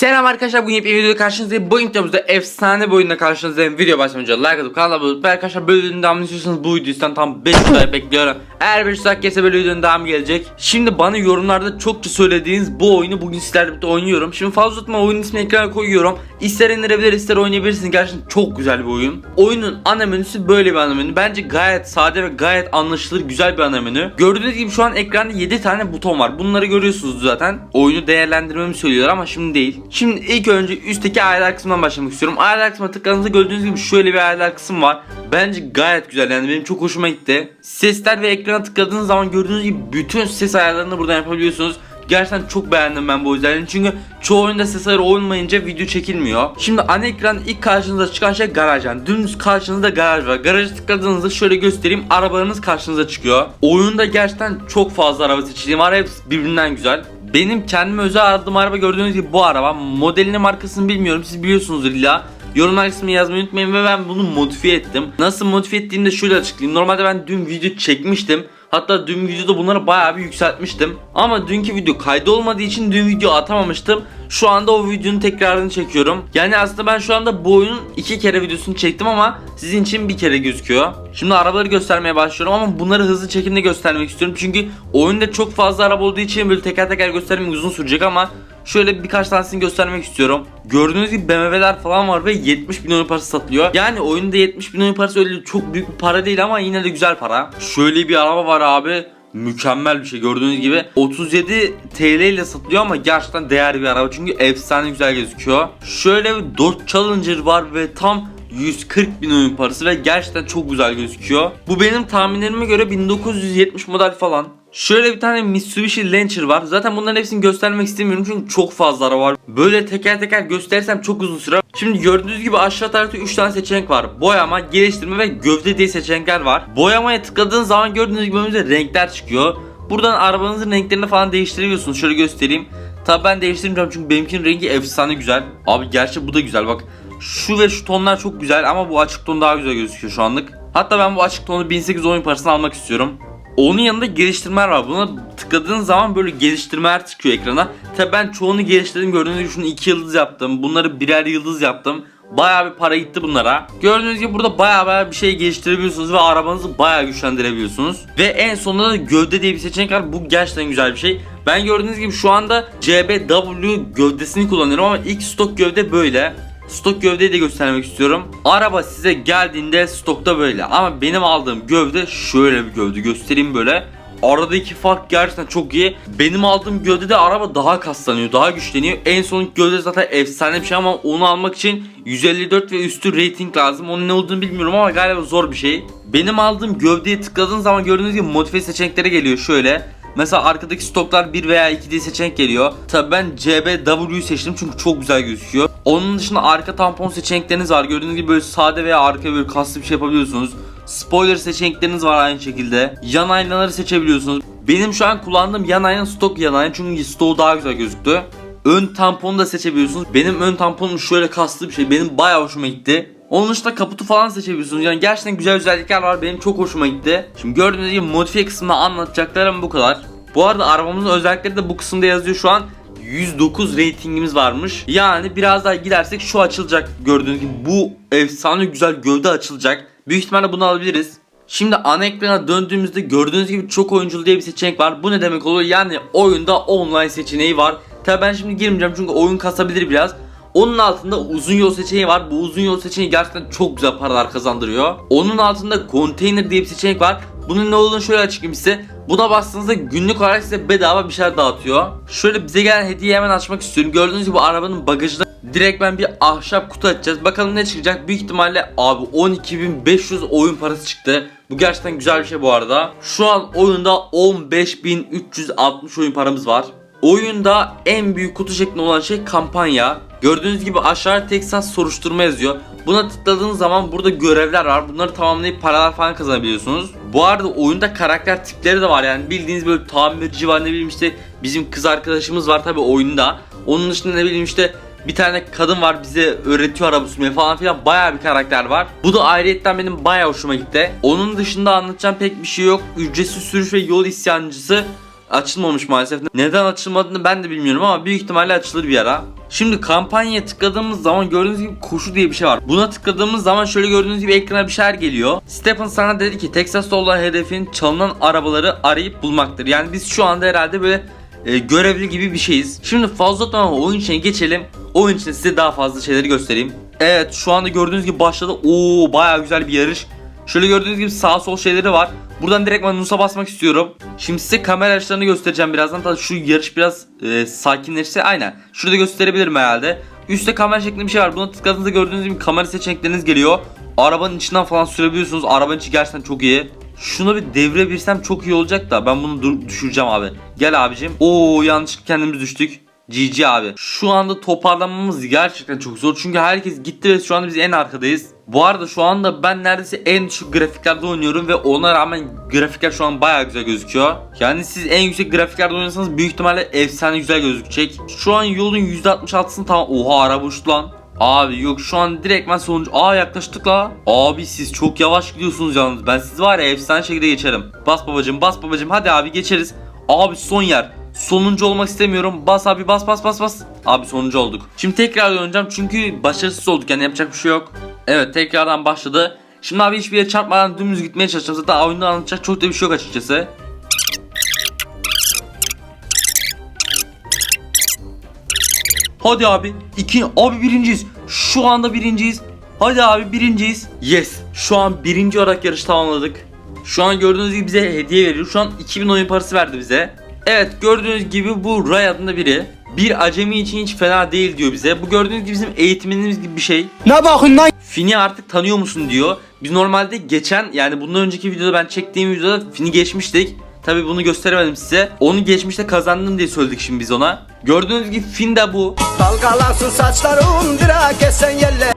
Selam arkadaşlar bugün yepyeni videoda karşınızdayım. Bu videomuzda efsane bir oyunla karşınızdayım. Video başlamadan önce like atıp kanala abone olup arkadaşlar böyle videonun devamını istiyorsanız bu videodan tam 5 like bekliyorum. Eğer 5 like gelirse böyle videonun devamı gelecek. Şimdi bana yorumlarda çokça söylediğiniz bu oyunu bugün sizlerle birlikte oynuyorum. Şimdi fazla uzatma oyunun ismini ekrana koyuyorum. İster indirebilir ister oynayabilirsiniz. Gerçekten çok güzel bir oyun. Oyunun ana menüsü böyle bir ana menü. Bence gayet sade ve gayet anlaşılır güzel bir ana menü. Gördüğünüz gibi şu an ekranda 7 tane buton var. Bunları görüyorsunuz zaten. Oyunu değerlendirmemi söylüyor ama şimdi değil. Şimdi ilk önce üstteki ayarlar kısmından başlamak istiyorum. Ayarlar kısmına tıkladığınızda gördüğünüz gibi şöyle bir ayarlar kısım var. Bence gayet güzel yani benim çok hoşuma gitti. Sesler ve ekrana tıkladığınız zaman gördüğünüz gibi bütün ses ayarlarını buradan yapabiliyorsunuz. Gerçekten çok beğendim ben bu özelliğini çünkü çoğu oyunda ses ayarı olmayınca video çekilmiyor. Şimdi ana ekran ilk karşınıza çıkan şey garaj yani dümdüz karşınızda garaj var. Garajı tıkladığınızda şöyle göstereyim arabalarınız karşınıza çıkıyor. Oyunda gerçekten çok fazla araba seçeneği var hepsi birbirinden güzel. Benim kendime özel aradığım araba gördüğünüz gibi bu araba. Modelini markasını bilmiyorum siz biliyorsunuzdur illa. Yorumlar kısmını yazmayı unutmayın ve ben bunu modifiye ettim. Nasıl modifiye ettiğimi de şöyle açıklayayım. Normalde ben dün video çekmiştim. Hatta dün videoda bunları bayağı bir yükseltmiştim. Ama dünkü video kaydı olmadığı için dün video atamamıştım. Şu anda o videonun tekrarını çekiyorum. Yani aslında ben şu anda bu oyunun iki kere videosunu çektim ama sizin için bir kere gözüküyor. Şimdi arabaları göstermeye başlıyorum ama bunları hızlı çekimde göstermek istiyorum. Çünkü oyunda çok fazla araba olduğu için böyle teker teker göstermek uzun sürecek ama Şöyle birkaç tanesini göstermek istiyorum. Gördüğünüz gibi BMW'ler falan var ve 70 bin oyun parası satılıyor. Yani oyunda 70 bin oyun parası öyle çok büyük bir para değil ama yine de güzel para. Şöyle bir araba var abi. Mükemmel bir şey gördüğünüz gibi 37 TL ile satılıyor ama gerçekten değerli bir araba çünkü efsane güzel gözüküyor. Şöyle bir Dodge Challenger var ve tam 140 bin oyun parası ve gerçekten çok güzel gözüküyor. Bu benim tahminlerime göre 1970 model falan. Şöyle bir tane Mitsubishi Lancer var. Zaten bunların hepsini göstermek istemiyorum çünkü çok fazla var. Böyle teker teker gösterirsem çok uzun sürer. Şimdi gördüğünüz gibi aşağı tarafta 3 tane seçenek var. Boyama, geliştirme ve gövde diye seçenekler var. Boyamaya tıkladığınız zaman gördüğünüz gibi önümüze renkler çıkıyor. Buradan arabanızın renklerini falan değiştiriyorsunuz. Şöyle göstereyim. Tabi ben değiştirmeyeceğim çünkü benimkinin rengi efsane güzel. Abi gerçi bu da güzel bak. Şu ve şu tonlar çok güzel ama bu açık ton daha güzel gözüküyor şu anlık. Hatta ben bu açık tonu 1800 oyun parasını almak istiyorum. Onun yanında geliştirmeler var. Buna tıkladığın zaman böyle geliştirmeler çıkıyor ekrana. Tabi ben çoğunu geliştirdim. Gördüğünüz gibi şunu 2 yıldız yaptım. Bunları birer yıldız yaptım. Bayağı bir para gitti bunlara. Gördüğünüz gibi burada bayağı bayağı bir şey geliştirebiliyorsunuz ve arabanızı bayağı güçlendirebiliyorsunuz. Ve en sonunda da gövde diye bir seçenek var. Bu gerçekten güzel bir şey. Ben gördüğünüz gibi şu anda CBW gövdesini kullanıyorum ama ilk stok gövde böyle. Stok gövdeyi de göstermek istiyorum. Araba size geldiğinde stokta böyle ama benim aldığım gövde şöyle bir gövde göstereyim böyle. Aradaki fark gerçekten çok iyi. Benim aldığım gövdede araba daha kaslanıyor, daha güçleniyor. En son gövde zaten efsane bir şey ama onu almak için 154 ve üstü rating lazım. Onun ne olduğunu bilmiyorum ama galiba zor bir şey. Benim aldığım gövdeye tıkladığınız zaman gördüğünüz gibi modifiye seçenekleri geliyor şöyle. Mesela arkadaki stoklar 1 veya 2 diye seçenek geliyor. Tabi ben CBW'yu seçtim çünkü çok güzel gözüküyor. Onun dışında arka tampon seçenekleriniz var. Gördüğünüz gibi böyle sade veya arka böyle kaslı bir şey yapabiliyorsunuz. Spoiler seçenekleriniz var aynı şekilde. Yan aynaları seçebiliyorsunuz. Benim şu an kullandığım yan ayna stok yan ayna çünkü stoğu daha güzel gözüktü. Ön tamponu da seçebiliyorsunuz. Benim ön tamponum şöyle kaslı bir şey. Benim bayağı hoşuma gitti. Onun dışında kaputu falan seçebiliyorsunuz. Yani gerçekten güzel özellikler var. Benim çok hoşuma gitti. Şimdi gördüğünüz gibi modifiye kısmında anlatacaklarım bu kadar. Bu arada arabamızın özellikleri de bu kısımda yazıyor şu an. 109 ratingimiz varmış. Yani biraz daha gidersek şu açılacak gördüğünüz gibi. Bu efsane güzel gövde açılacak. Büyük ihtimalle bunu alabiliriz. Şimdi ana ekrana döndüğümüzde gördüğünüz gibi çok oyunculu diye bir seçenek var. Bu ne demek oluyor? Yani oyunda online seçeneği var. Tabi ben şimdi girmeyeceğim çünkü oyun kasabilir biraz. Onun altında uzun yol seçeneği var. Bu uzun yol seçeneği gerçekten çok güzel paralar kazandırıyor. Onun altında konteyner diye bir seçenek var. Bunun ne olduğunu şöyle açıklayayım size. Buna bastığınızda günlük olarak size bedava bir şeyler dağıtıyor. Şöyle bize gelen hediyeyi hemen açmak istiyorum. Gördüğünüz gibi arabanın bagajında direkt ben bir ahşap kutu açacağız. Bakalım ne çıkacak. Büyük ihtimalle abi 12.500 oyun parası çıktı. Bu gerçekten güzel bir şey bu arada. Şu an oyunda 15.360 oyun paramız var. Oyunda en büyük kutu şeklinde olan şey kampanya. Gördüğünüz gibi aşağıya Texas soruşturma yazıyor. Buna tıkladığınız zaman burada görevler var. Bunları tamamlayıp paralar falan kazanabiliyorsunuz. Bu arada oyunda karakter tipleri de var. Yani bildiğiniz böyle tamirci var ne bileyim işte bizim kız arkadaşımız var tabi oyunda. Onun dışında ne bileyim işte bir tane kadın var bize öğretiyor araba sürmeyi falan filan bayağı bir karakter var. Bu da ayrıyetten benim bayağı hoşuma gitti. Onun dışında anlatacağım pek bir şey yok. Ücretsiz sürüş ve yol isyancısı Açılmamış maalesef. Neden açılmadığını ben de bilmiyorum ama büyük ihtimalle açılır bir ara. Şimdi kampanyaya tıkladığımız zaman gördüğünüz gibi koşu diye bir şey var. Buna tıkladığımız zaman şöyle gördüğünüz gibi ekrana bir şeyler geliyor. Stephen sana dedi ki Texas'ta olan hedefin çalınan arabaları arayıp bulmaktır. Yani biz şu anda herhalde böyle e, görevli gibi bir şeyiz. Şimdi fazla uzatmadan oyun içine geçelim. Oyun içinde size daha fazla şeyleri göstereyim. Evet şu anda gördüğünüz gibi başladı. Oo baya güzel bir yarış. Şöyle gördüğünüz gibi sağ sol şeyleri var. Buradan direkt ben Nus'a basmak istiyorum. Şimdi size kamera açılarını göstereceğim birazdan. Tabii şu yarış biraz e, sakinleşse aynen. Şurada gösterebilirim herhalde. Üstte kamera şeklinde bir şey var. Buna tıkladığınızda gördüğünüz gibi kamera seçenekleriniz geliyor. Arabanın içinden falan sürebiliyorsunuz. Arabanın içi gerçekten çok iyi. Şunu bir devirebilsem çok iyi olacak da ben bunu düşüreceğim abi. Gel abicim. Oo yanlışlıkla kendimiz düştük. GG abi. Şu anda toparlanmamız gerçekten çok zor. Çünkü herkes gitti ve şu anda biz en arkadayız. Bu arada şu anda ben neredeyse en düşük grafiklerde oynuyorum ve ona rağmen grafikler şu an baya güzel gözüküyor. Yani siz en yüksek grafiklerde oynuyorsanız büyük ihtimalle efsane güzel gözükecek. Şu an yolun %66'sını tamam. Oha araba uçtu lan. Abi yok şu an direktmen sonuncu. Aa yaklaştık la. Abi siz çok yavaş gidiyorsunuz yalnız. Ben siz var ya efsane şekilde geçerim. Bas babacım bas babacım hadi abi geçeriz. Abi son yer. Sonuncu olmak istemiyorum. Bas abi bas bas bas bas. Abi sonuncu olduk. Şimdi tekrar oynayacağım çünkü başarısız olduk yani yapacak bir şey yok. Evet tekrardan başladı. Şimdi abi hiçbir yere çarpmadan dümdüz gitmeye çalışacağım. Zaten oyunda anlatacak çok da bir şey yok açıkçası. Hadi abi. iki abi birinciyiz. Şu anda birinciyiz. Hadi abi birinciyiz. Yes. Şu an birinci olarak yarışı tamamladık. Şu an gördüğünüz gibi bize hediye veriyor. Şu an 2000 oyun parası verdi bize. Evet gördüğünüz gibi bu Ray adında biri. Bir acemi için hiç fena değil diyor bize. Bu gördüğünüz gibi bizim eğitimimiz gibi bir şey. Ne bakın lan? Fin'i artık tanıyor musun diyor. Biz normalde geçen yani bundan önceki videoda ben çektiğim videoda Fin'i geçmiştik. Tabi bunu gösteremedim size. Onu geçmişte kazandım diye söyledik şimdi biz ona. Gördüğünüz gibi Fin de bu. Dalgalansın saçlarım direk esen yerle.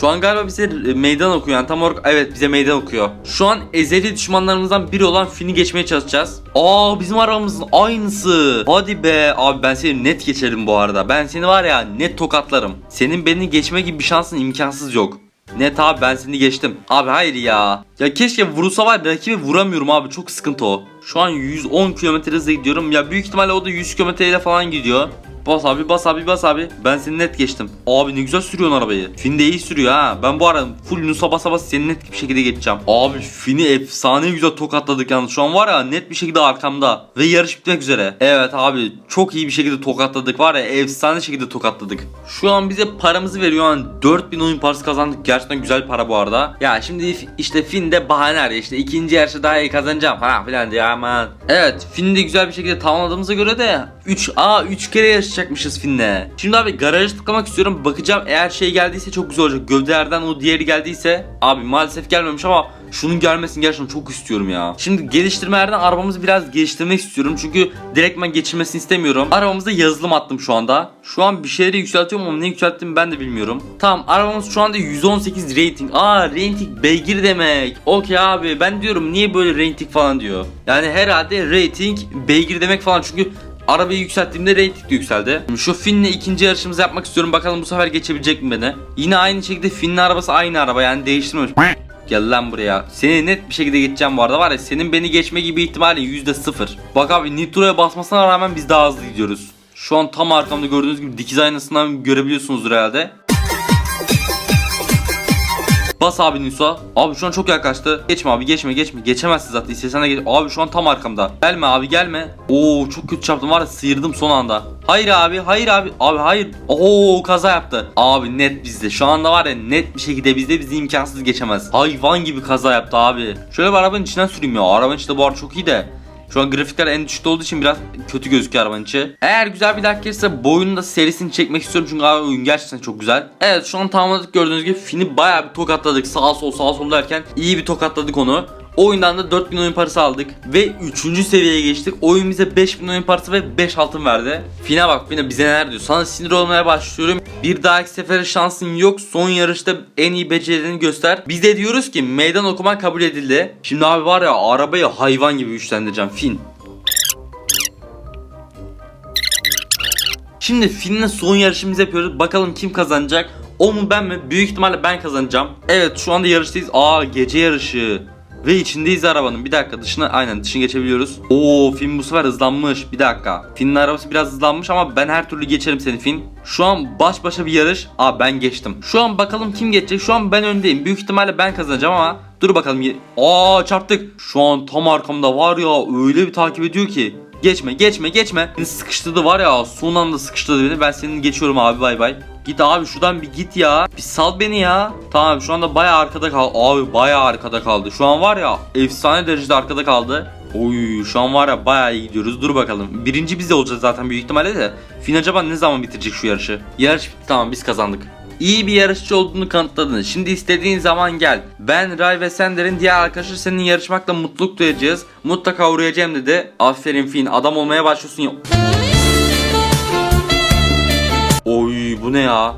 Şu an galiba bize e, meydan okuyor yani tam olarak evet bize meydan okuyor. Şu an ezeli düşmanlarımızdan biri olan Fin'i geçmeye çalışacağız. Aa bizim arabamızın aynısı. Hadi be abi ben seni net geçerim bu arada. Ben seni var ya net tokatlarım. Senin beni geçme gibi bir şansın imkansız yok. Net abi ben seni geçtim. Abi hayır ya. Ya keşke vurulsa var rakibi vuramıyorum abi çok sıkıntı o. Şu an 110 km hızla gidiyorum. Ya büyük ihtimalle o da 100 km ile falan gidiyor. Bas abi bas abi bas abi. Ben seni net geçtim. Abi ne güzel sürüyorsun arabayı. Fin de iyi sürüyor ha. Ben bu arada full Nusa basa basa seni net bir şekilde geçeceğim. Abi Fin'i efsane güzel tokatladık yalnız. Şu an var ya net bir şekilde arkamda. Ve yarış bitmek üzere. Evet abi çok iyi bir şekilde tokatladık. Var ya efsane şekilde tokatladık. Şu an bize paramızı veriyor. Yani 4000 oyun parası kazandık. Gerçekten güzel para bu arada. Ya şimdi işte Fin de bahane arıyor. İşte ikinci yarışı daha iyi kazanacağım falan filan diyor aman. Evet Fin'i de güzel bir şekilde tamamladığımıza göre de 3 a 3 kere yarışacakmışız Fin'le. Şimdi abi garajı tıklamak istiyorum. Bakacağım eğer şey geldiyse çok güzel olacak. Gövdelerden o diğeri geldiyse abi maalesef gelmemiş ama şunun gelmesini gerçekten çok istiyorum ya. Şimdi geliştirmelerden arabamızı biraz geliştirmek istiyorum. Çünkü direktmen geçirmesini istemiyorum. Arabamıza yazılım attım şu anda. Şu an bir şeyleri yükseltiyorum ama ne yükselttiğimi ben de bilmiyorum. Tamam arabamız şu anda 118 rating. Aa rating beygir demek. Okey abi ben diyorum niye böyle rating falan diyor. Yani herhalde rating beygir demek falan çünkü Arabayı yükselttiğimde rating de yükseldi. Şu Finn'le ikinci yarışımızı yapmak istiyorum. Bakalım bu sefer geçebilecek mi beni? Yine aynı şekilde Finn'in arabası aynı araba yani değiştirmemiş. Gel lan buraya. Seni net bir şekilde geçeceğim bu arada var ya senin beni geçme gibi yüzde sıfır. Bak abi Nitro'ya basmasına rağmen biz daha hızlı gidiyoruz. Şu an tam arkamda gördüğünüz gibi dikiz aynasından görebiliyorsunuzdur herhalde. Bas abi Nisa. Abi şu an çok yaklaştı. Geçme abi geçme geçme. Geçemezsin zaten. İstesen de geç. Abi şu an tam arkamda. Gelme abi gelme. Oo çok kötü çarptım var ya sıyırdım son anda. Hayır abi hayır abi. Abi hayır. Oo kaza yaptı. Abi net bizde. Şu anda var ya net bir şekilde bizde bizi imkansız geçemez. Hayvan gibi kaza yaptı abi. Şöyle bir arabanın içinden süreyim ya. Arabanın içi de bu arada çok iyi de. Şu an grafikler en düşükte olduğu için biraz kötü gözüküyor arabanın içi. Eğer güzel bir dakika gelirse bu da serisini çekmek istiyorum çünkü abi oyun gerçekten çok güzel. Evet şu an tamamladık gördüğünüz gibi Fin'i bayağı bir tokatladık sağa sol sağa sol derken iyi bir tokatladık onu. Oyundan da 4000 oyun parası aldık ve 3. seviyeye geçtik. Oyun bize 5000 oyun parası ve 5 altın verdi. Fine bak Fine bize neler diyor. Sana sinir olmaya başlıyorum. Bir dahaki sefere şansın yok. Son yarışta en iyi becerilerini göster. Biz de diyoruz ki meydan okuman kabul edildi. Şimdi abi var ya arabayı hayvan gibi güçlendireceğim. Fin. Şimdi Finn'le son yarışımızı yapıyoruz. Bakalım kim kazanacak? O mu ben mi? Büyük ihtimalle ben kazanacağım. Evet şu anda yarıştayız. Aa gece yarışı. Ve içindeyiz arabanın. Bir dakika dışına aynen dışını geçebiliyoruz. Oo Finn bu sefer hızlanmış. Bir dakika. Finn'in arabası biraz hızlanmış ama ben her türlü geçerim seni Finn. Şu an baş başa bir yarış. Aa ben geçtim. Şu an bakalım kim geçecek. Şu an ben öndeyim. Büyük ihtimalle ben kazanacağım ama dur bakalım. Aa çarptık. Şu an tam arkamda var ya öyle bir takip ediyor ki. Geçme geçme geçme. Beni sıkıştırdı var ya son anda sıkıştırdı beni. Ben senin geçiyorum abi bay bay. Git abi şuradan bir git ya. Bir sal beni ya. Tamam şu anda baya arkada kaldı. Abi baya arkada kaldı. Şu an var ya efsane derecede arkada kaldı. Oy şu an var ya baya iyi gidiyoruz. Dur bakalım. Birinci biz de olacağız zaten büyük ihtimalle de. Fin acaba ne zaman bitirecek şu yarışı? Yarış bitti tamam biz kazandık. İyi bir yarışçı olduğunu kanıtladın. Şimdi istediğin zaman gel. Ben, Ray ve Sender'in diğer arkadaşı senin yarışmakla mutluluk duyacağız. Mutlaka uğrayacağım dedi. Aferin Fin adam olmaya başlıyorsun ya. Oy bu ne ya?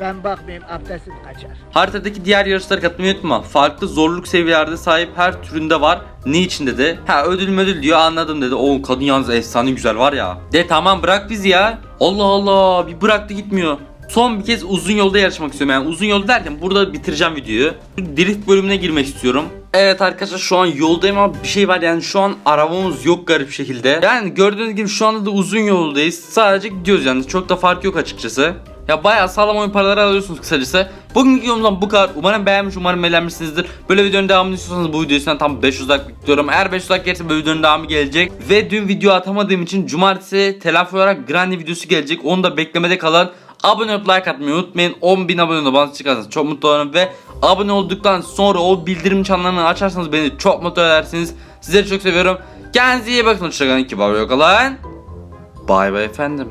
Ben bakmayayım abdestim kaçar. Haritadaki diğer yarışlara katılmayı unutma. Farklı zorluk seviyelerde sahip her türünde var. Ne için dedi? Ha ödül ödül diyor anladım dedi. O kadın yalnız efsane güzel var ya. De tamam bırak bizi ya. Allah Allah bir bıraktı gitmiyor. Son bir kez uzun yolda yarışmak istiyorum yani uzun yolda derken burada bitireceğim videoyu. Drift bölümüne girmek istiyorum. Evet arkadaşlar şu an yoldayım ama bir şey var yani şu an arabamız yok garip şekilde. Yani gördüğünüz gibi şu anda da uzun yoldayız. Sadece gidiyoruz yani çok da fark yok açıkçası. Ya bayağı sağlam oyun paraları alıyorsunuz kısacası. Bugünkü videomuzdan bu kadar. Umarım beğenmiş, umarım eğlenmişsinizdir. Böyle videonun devamını istiyorsanız bu videosundan tam 500 like bekliyorum. Eğer 500 like gelirse böyle videonun devamı gelecek. Ve dün video atamadığım için cumartesi telafi olarak Granny videosu gelecek. Onu da beklemede kalan. Abone olup like atmayı unutmayın. 10.000 abone bana çıkarsanız çok mutlu olurum. Ve abone olduktan sonra o bildirim çanlarını açarsanız beni çok mutlu edersiniz. Sizleri çok seviyorum. Kendinize iyi bakın. Hoşçakalın. Kibar yok Bay bay efendim.